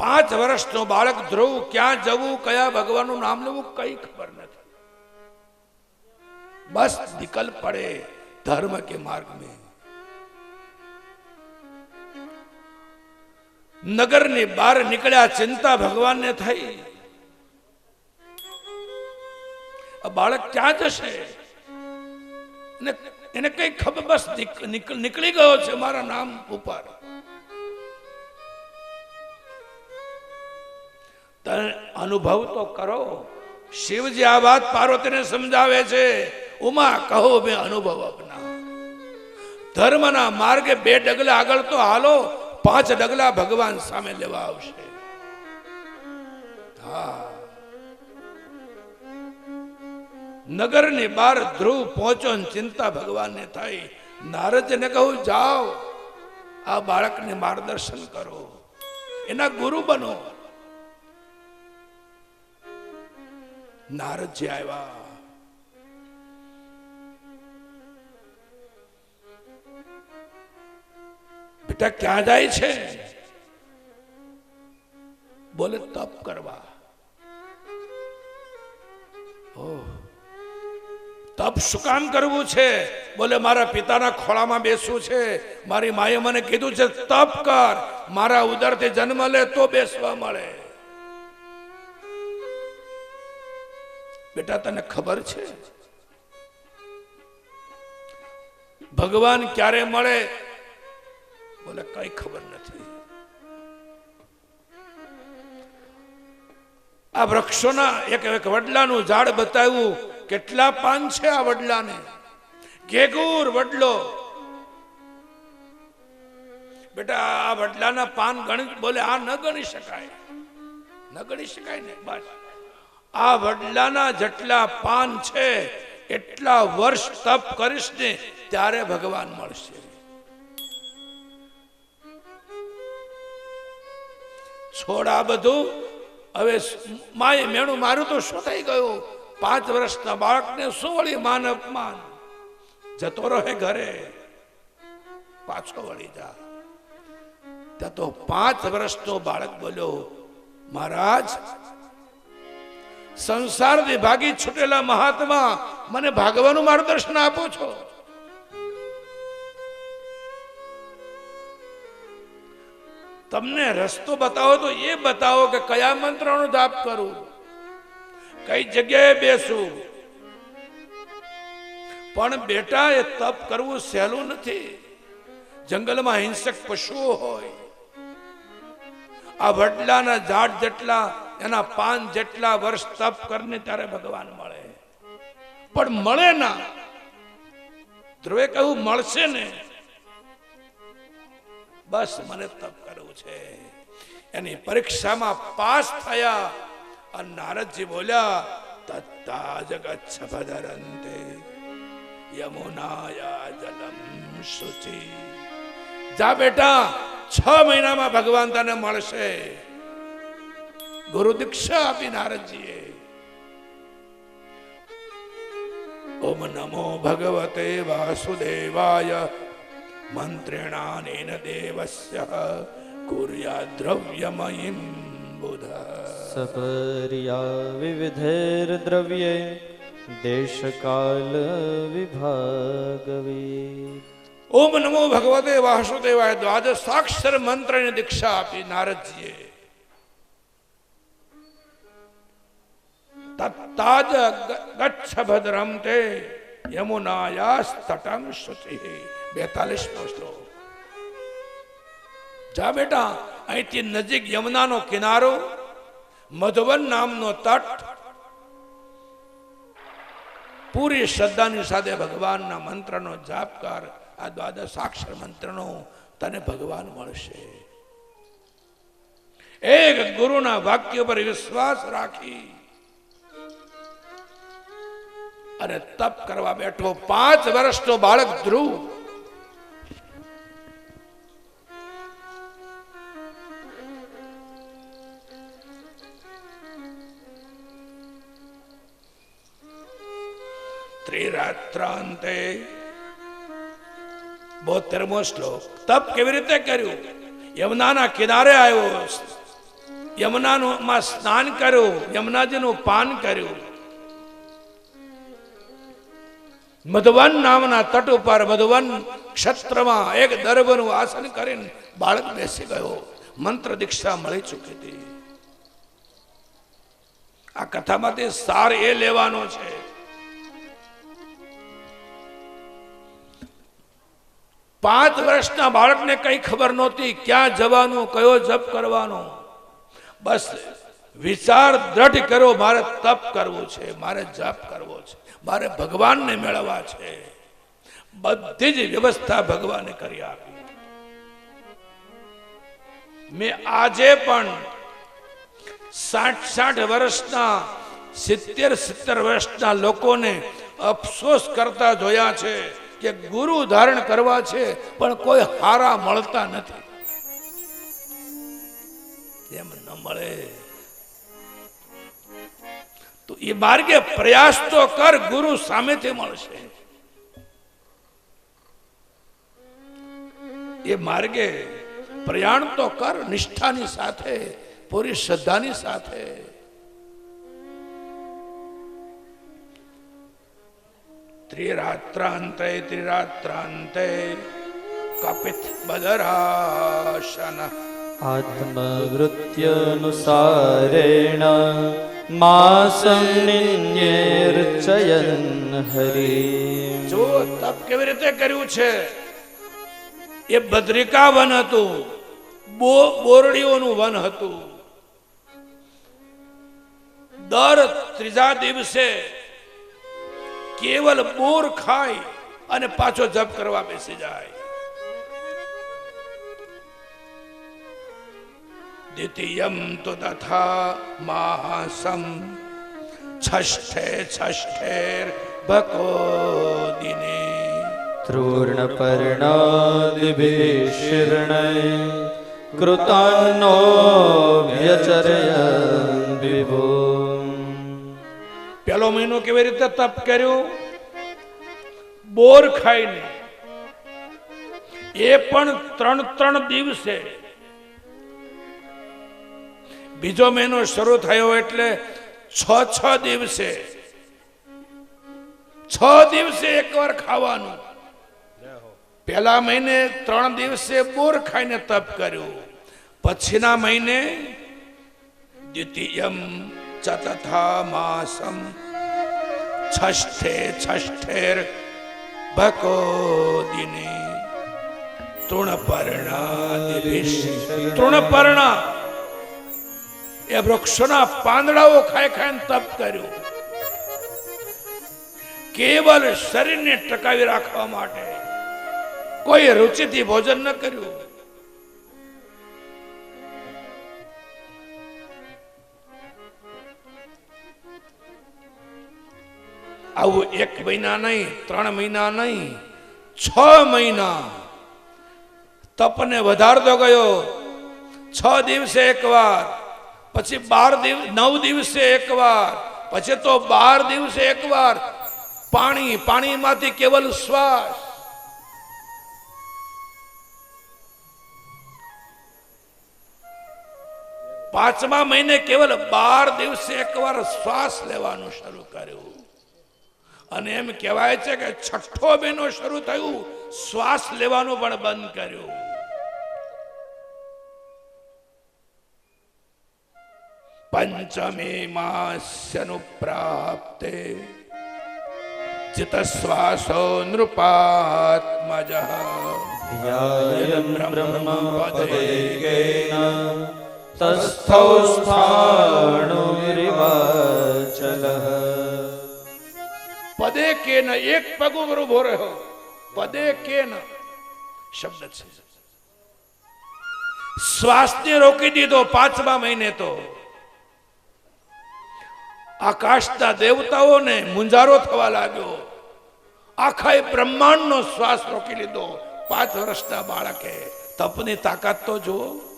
પાંચ વર્ષનો બાળક ધ્રુવ ક્યાં જવું, કયા ભગવાનનું નામ લેવું, કઈ ખબર નથી. બસ નિકલ પડે ધર્મ કે માર્ગ में નગરની બહાર નીકળ્યા ચિંતા ભગવાનને થઈ. બાળક ક્યાં જશે? એને કઈ ખબર બસ નીક- નીક- નીકળી ગયો છે મારા નામ ઉપર. અનુભવ તો કરો. શિવજી આ વાત પાર્વતીને સમજાવે છે. ઉમા, કહો મેં અનુભવ અપના ધર્મના માર્ગે બે ડગલા આગળ તો હાલો, પાંચ ડગલા ભગવાન સામે લેવા આવશે. હા. નગરની બહાર ધ્રુવ પહોંચો ચિંતા ભગવાનને થઈ. નારદને કહું, જાઓ. આ બાળકને માર્ગદર્શન કરો. એના ગુરુ બનો. નારદજી આવ્યા બેટા, ક્યાં જાય છે? બોલે, તપ કરવા. તપ શું કામ કરવું છે? બોલે, મારા પિતાના ખોળામાં બેસવું છે. મારી માએ મને કીધું છે, તપ કર. મારા ઉદરથી જન્મ લે તો બેસવા મળે. બેટા, તને ખબર છે? ભગવાન ક્યારે મળે? બોલે કઈ ખબર નથી. આ વૃક્ષોના એક એક વડલાનું ઝાડ બતાવ્યું, કેટલા પાન છે આ વડલાને? ઘેગુર વડલો. બેટા, આ વડલાના પાન ગણ, બોલે, આ ન ગણી શકાય. ન ગણી શકાય ને, બસ. આ વડલાના જેટલા પાન છે, એટલા વર્ષ તપ કરીશ ને, ત્યારે ભગવાન મળશે. છોડા બધું, હવે માએ મેણું મારું તો શું થઈ ગયું. પાંચ વર્ષના બાળકને શું વળી માન અપમાન? જતો રહે ઘરે, પાછો વળી જા. ત્યાં તો પાંચ વર્ષનો બાળક બોલ્યો, મહારાજ સંસારથી ભાગી છૂટેલા મહાત્મા મને ભાગવાનું માર્ગદર્શન આપો છો. તમને રસ્તો બતાવો તો એ બતાવો કે કયા મંત્રનો જાપ કરું? કઈ જગ્યાએ બેસું? પણ બેટા, એ તપ કરવું સહેલું નથી. જંગલમાં હિંસક પશુઓ હોય. આ વડલાના ઝાડ જેટલા એના પાન જેટલા વર્ષ તપ કરીને ત્યારે ભગવાન મળે. પણ મળે ના. ધ્રુવે કહ્યું, મળશે ને. બસ મને તપ કરવું છે. એની પરીક્ષામાં પાસ થયા અને નારદજી બોલ્યા, તત્તા જગત ભદરંતે યમુનાયા જલમ સુચી જા બેટા, છ મહિનામાં ભગવાન તને મળશે. ગુરુ દીક્ષા આપી નારદજીએ. ઓમ નમો ભગવતે વાસુદેવાય. મંત્રેણાનેન દેવસ્ય કુર્યા દ્રવ્યમયીમ બુધ. સપર્યા વિવિધૈર્દ્રવ્યે દેશકાલ વિભાગવી ઓમ નમો ભગવતે વાસુદેવાય. દ્વાદશ સાક્ષર મંત્રની દીક્ષા આપી નારદજીએ. તત્તાજ ગચ્છ ભદ્રમ તે યમુનાયા તટમ શુચિ બેતાલીસ શ્લોક જા બેટા અહીંથી નજીક યમુનાનો કિનારો મધુવન નામનો તટ, પૂરી શ્રદ્ધાની સાથે ભગવાનના મંત્રનો જાપ કર આ દ્વાદશ અક્ષર મંત્રનો તને ભગવાન મળશે. એક ગુરુના વાક્ય પર વિશ્વાસ રાખી અને તપ કરવા બેઠો પાંચ વર્ષનો બાળક ધ્રુવ ત્રિરાત્રાંતે બોતેરમો શ્લોક તપ કેવી રીતે કર્યું યમુનાના કિનારે આવ્યો યમુનાનું માં સ્નાન કર્યું યમુનાજીનું પાન કર્યું મધવન નામના તટ ઉપર મધવન ક્ષત્રમાં એક દરબનું આસન કરીને બાળક બેસી ગયો. મંત્ર દીક્ષા મળી ચૂકી હતી. આ કથામાંથી સાર એ લેવાનો છે. પાંચ વર્ષના બાળકને કઈ ખબર નહોતી ક્યાં જવાનું, કયો જપ કરવાનો. બસ વિચાર દ્રઢ કરો મારે તપ કરવું છે, મારે જપ કરવો છે. મારે ભગવાનને મેળવવા છે. બધી જ વ્યવસ્થા ભગવાને કરી આપી. મેં આજે પણ સાઠ સાઠ વર્ષના સિત્તેર સિત્તેર વર્ષના લોકોને અફસોસ કરતા જોયા છે કે ગુરુ ધારણ કરવા છે, પણ કોઈ હારા મળતા નથી. એમ ન મળે. એ માર્ગે પ્રયાસ તો કર, ગુરુ સામેથી મળશે. એ માર્ગે પ્રયાણ તો કર, નિષ્ઠાની સાથે, પૂરી શ્રદ્ધાની સાથે. ત્રિરાત્રાંતે ત્રિરાત્રાંતે, કપિત બદરાશન આત્મવૃત્યનુસારેણ માસં નિન્યેર્ચયન હરિ જો તપ કેવી રીતે કર્યું છે? એ ભદ્રિકા વન હતું. બો બોરડીઓનું વન હતું. દર ત્રીજા દિવસે કેવલ બોર ખાય અને પાછો જપ કરવા બેસી જાય. દ્વિતીયમ તો તથા માસમ છષ્ઠે છષ્ઠેર ભકો દિને તૃર્ણપર્ણાદિભીષિર્ણય કૃતાન્નો વ્યચરયન વિભો પેલો મહિનો કેવી રીતે તપ કર્યું બોર ખાઈને એ પણ ત્રણ ત્રણ દિવસે બીજો મહિનો શરૂ થયો એટલે છ છ દિવસે છ દિવસે એકવાર ખાવાનું. પહેલા મહિને ત્રણ દિવસે બોર ખાઈને તપ કર્યું. પછીના મહિને દ્વિતીયમ ચતથા માસમ છષ્ઠે છષ્ઠેર ભકો દિને તૃણપર્ણા તૃણપર્ણા. એ વૃક્ષના પાંદડાઓ ખાઈ ખાઈને તપ કર્યું. કેવલ શરીરને ટકાવી રાખવા માટે કોઈ રુચિથી ભોજન ન કર્યું. આવું એક મહિના નહીં, ત્રણ મહિના નહીં, છ મહિના તપને વધારતો ગયો. છ દિવસે એકવાર પછી બાર દિવસ, નવ દિવસે એકવાર, પછી તો બાર દિવસે એકવાર. પાણી, પાણીમાંથી કેવલ શ્વાસ. પાંચમા મહિને કેવલ બાર દિવસે એકવાર શ્વાસ લેવાનું શરૂ કર્યું. અને એમ કહેવાય છે કે છઠ્ઠો મહિનો શરૂ થયું, શ્વાસ લેવાનું પણ બંધ કર્યું. પંચમે માસ્યનુપ્રાપ્તે ચિતશ્વાસો નૃપાત્મજ ध्यायन् ब्रह्मपदेगेन तस्थौ स्थाणुरिवाचलः પદે કે ન એક પગ ઉપર ઉભો રહ્યો પદે કે ન શબ્દ છે શ્વાસને રોકી દીધો પાંચમા મહિને તો આકાશના દેવતાઓને મુંજારો થવા લાગ્યો. આખા એ બ્રહ્માંડનો શ્વાસ રોકી લીધો. પાંચ વર્ષના બાળકે તપની તાકાત તો જુઓ.